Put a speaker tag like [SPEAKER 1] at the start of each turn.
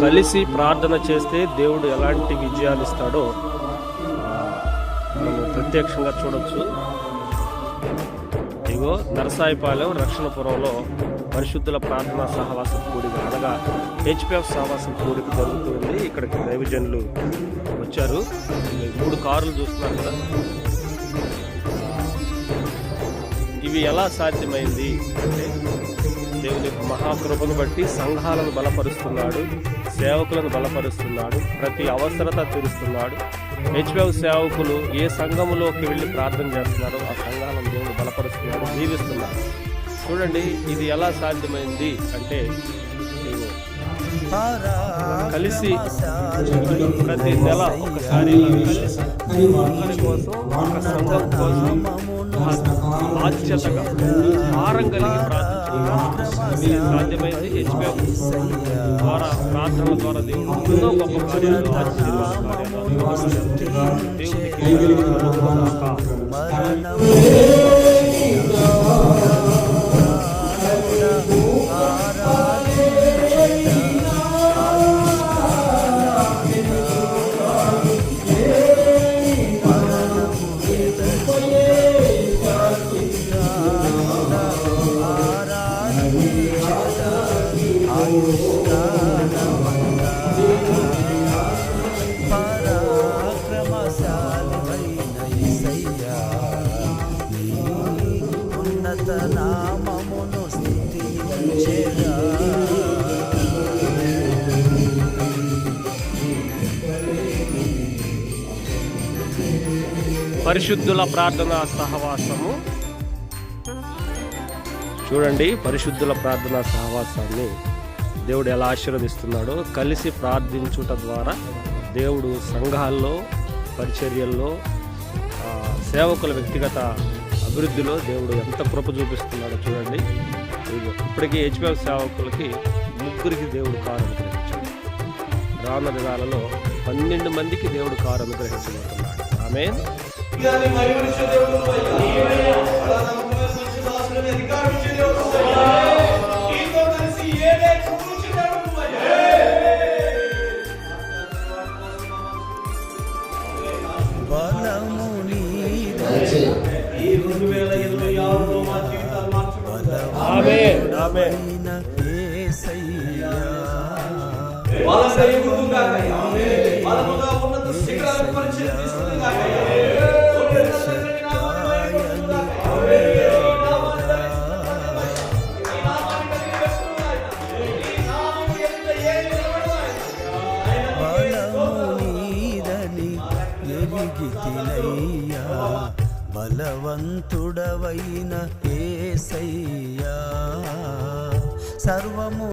[SPEAKER 1] కలిసి ప్రార్థన చేస్తే దేవుడు ఎలాంటి విజయాలు ఇస్తాడో మనము ప్రత్యక్షంగా చూడొచ్చు. ఇగో నరసాయిపాలెం రక్షణపురంలో పరిశుద్ధుల ప్రార్థనా సహవాసం కూడిక అనగా హెచ్పిఎఫ్ సహవాసం కూడిక జరుగుతుంది. ఇక్కడికి దైవజనులు వచ్చారు. మూడు కార్లు చూస్తున్నారు కదా. ఇవి ఎలా సాధ్యమైంది అంటే ఆ కృపను బట్టి సంఘాలను బలపరుస్తున్నాడు సేవకులను బలపరుస్తున్నాడు ప్రతి అవసరత తీరుస్తున్నాడు. హెచ్పిఎఫ్ సేవకులు ఏ సంఘములోకి వెళ్ళి ప్రార్థన చేస్తున్నారో ఆ సంఘాలను దేవుడు బలపరుస్తున్నాడు జీవిస్తున్నాడు చూడండి ఇది ఎలా సాధ్యమైంది అంటే కలిసి ప్రతి నెల ఒకసారి ఒకరి కోసం ఒక సంఘం కోసం బాధ్యతగా భారం కలిగి ప్రార్థించడం ఇది సాధ్యమైంది హెచ్పిఎఫ్ ద్వారా ప్రార్థనల ద్వారా దేవుడు ఎన్నో గొప్ప కార్యాలు ఆశీర్వాద కార్యాలు దేవునికి కలుగుగాక.
[SPEAKER 2] పరాక్రమశాలివైన యేసయ్యా, నీ ఉన్నత నామమును స్తుతించెదా.
[SPEAKER 1] పరిశుద్ధుల ప్రార్థన సహవాసము చూడండి పరిశుద్ధుల ప్రార్థన సహవాసాన్ని దేవుడు ఎలా ఆశీర్వదిస్తున్నాడో కలిసి ప్రార్థించుట ద్వారా దేవుడు సంఘాల్లో పరిచర్యల్లో సేవకుల వ్యక్తిగత అభివృద్ధిలో దేవుడు ఎంత కృప చూపిస్తున్నాడో చూడండి. ఇప్పటికీ హెచ్పిఎఫ్ సేవకులకి ముగ్గురికి దేవుడు కారు అనుగ్రహించాడు. రానున్న దినాలలో పన్నెండు మందికి దేవుడు కారు అనుగ్రహించబోతున్నాడు. ఆమె
[SPEAKER 3] ఈ రెండు వేల ఇరవై ఆరులో మా జీవితాలు ఉన్నత శిఖరాలకు పరిచయం తీసుకుందాక
[SPEAKER 2] ఎరిగితినయ్యా బలవంతుడవైన ఏసయ్యా. సర్వము